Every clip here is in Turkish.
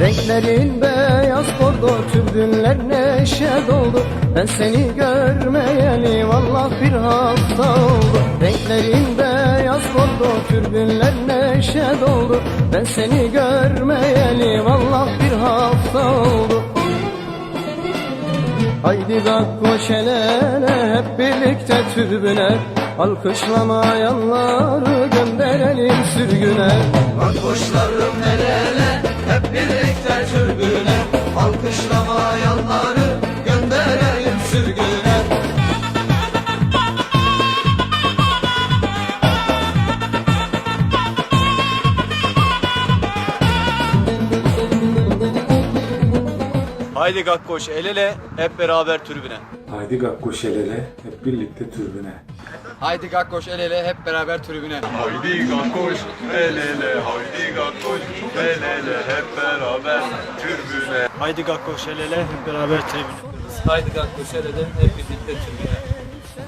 Renklerin beyaz bordo Türbünler neşe doldu. Ben seni görmeyeli Vallah bir hafta oldu. Renklerin beyaz bordo Türbünler neşe doldu. Ben seni görmeyeli Vallah bir hafta oldu. Haydi kalk koş el ele hep birlikte türbüne. Alkışlamayanları gönderelim sürgüne. Koşlarım el Haydi Gakkoş el ele hep beraber tribüne. Haydi Gakkoş el ele hep birlikte türbüne. Haydi Gakkoş el ele hep beraber tribüne. Haydi gakkoş el ele, haydi gakkoş el ele hep beraber türbüne. Haydi Gakkoş el ele hep beraber tribüne. Haydi Gakkoş el ele hep birlikte türbüne.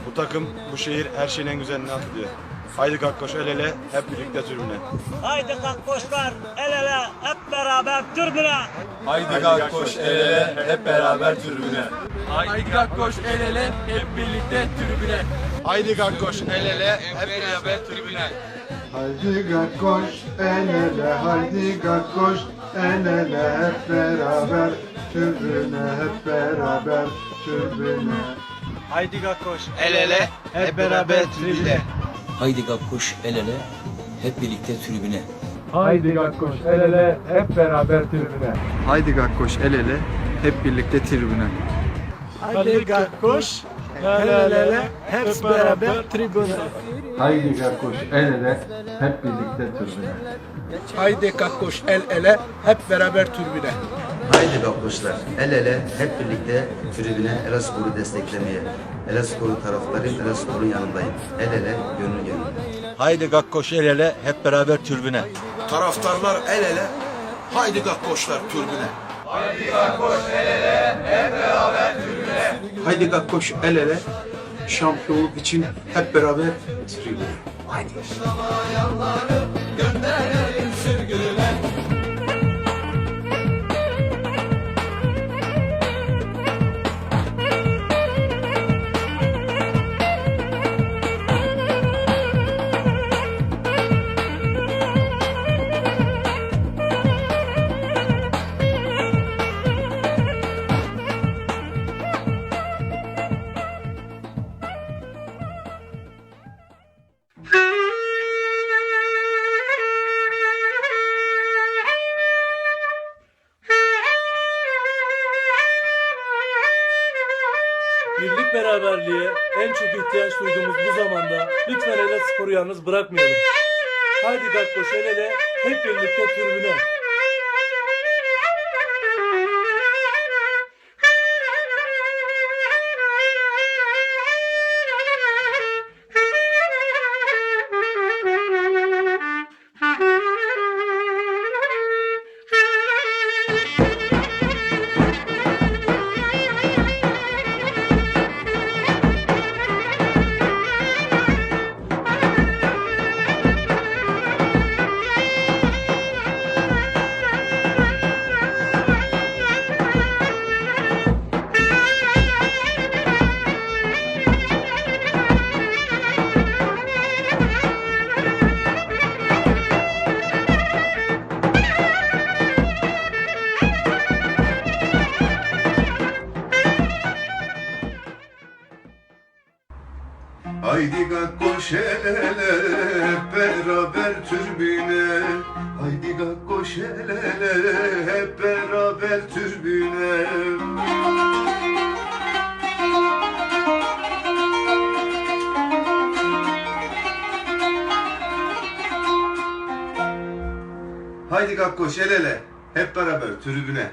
Bu takım, bu şehir her şeyin en güzelini hak ediyor. Haydi gakkoş el ele, hep birlikte türbüne. Haydi kakkoşlar el ele hep beraber türbüne. Haydi gakkoş el ele, hep beraber türbüne. Haydi Gakkoş el ele hep birlikte türbüne. Haydi gakkoş el ele, hep beraber türbüne. Haydi gakkoş el ele, haydi gakkoş el ele hep beraber türbüne, hep beraber türbüne. Haydi Gakkoş el ele hep beraber tribüne. Haydi Gakkoş el ele hep birlikte tribüne. Haydi Gakkoş el ele hep beraber türbüne. Haydi gakkoş el ele, hep birlikte tribüne. Haydi Gakkoş el ele hep beraber tribüne. Haydi gakkoş el ele, hep birlikte türbüne. Haydi Gakkoş el ele hep beraber türbüne. Haydi gakkoşlar el ele hep birlikte tribüne Elaspor'u desteklemeye. Elaspor'un taraftarıyım, Elaspor'un yanındayım. El ele, gönül gönül. Haydi Gakkoş el ele hep beraber tribüne. Taraftarlar el ele Haydi gakkoşlar türbüne Haydi Gakkoş el ele şampiyonluk için hep beraber tribüne. Sürgüne Birlik beraberliğe en çok ihtiyaç duyduğumuz bu zamanda lütfen ele sporu yalnız bırakmayalım. Haydi Gakkoş el ele hep birlikte tribüne. Haydi gakkoş el ele, hep beraber türbüne. Haydi gakkoş el ele, hep beraber türbüne. Haydi gakkoş el ele, hep beraber tribüne.